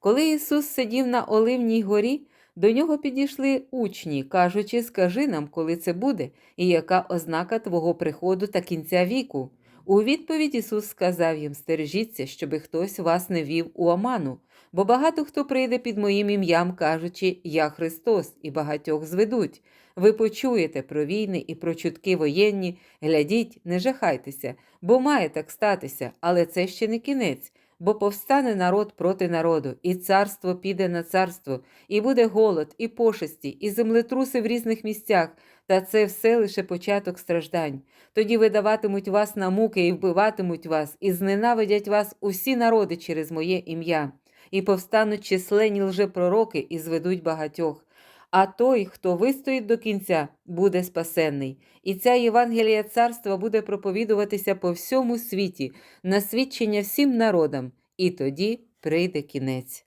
Коли Ісус сидів на Оливній горі, до нього підійшли учні, кажучи, скажи нам, коли це буде, і яка ознака Твого приходу та кінця віку. У відповідь Ісус сказав їм: Стережіться, щоби хтось вас не вів у оману, бо багато хто прийде під моїм ім'ям, кажучи, Я Христос, і багатьох зведуть. Ви почуєте про війни і про чутки воєнні, глядіть, не жахайтеся, бо має так статися, але це ще не кінець. Бо повстане народ проти народу, і царство піде на царство, і буде голод, і пошесті, і землетруси в різних місцях, та це все лише початок страждань. Тоді видаватимуть вас на муки і вбиватимуть вас, і зненавидять вас усі народи через моє ім'я, і повстануть численні лжепророки і зведуть багатьох. А той, хто вистоїть до кінця, буде спасенний. І ця Євангелія царства буде проповідуватися по всьому світі, на свідчення всім народам, і тоді прийде кінець.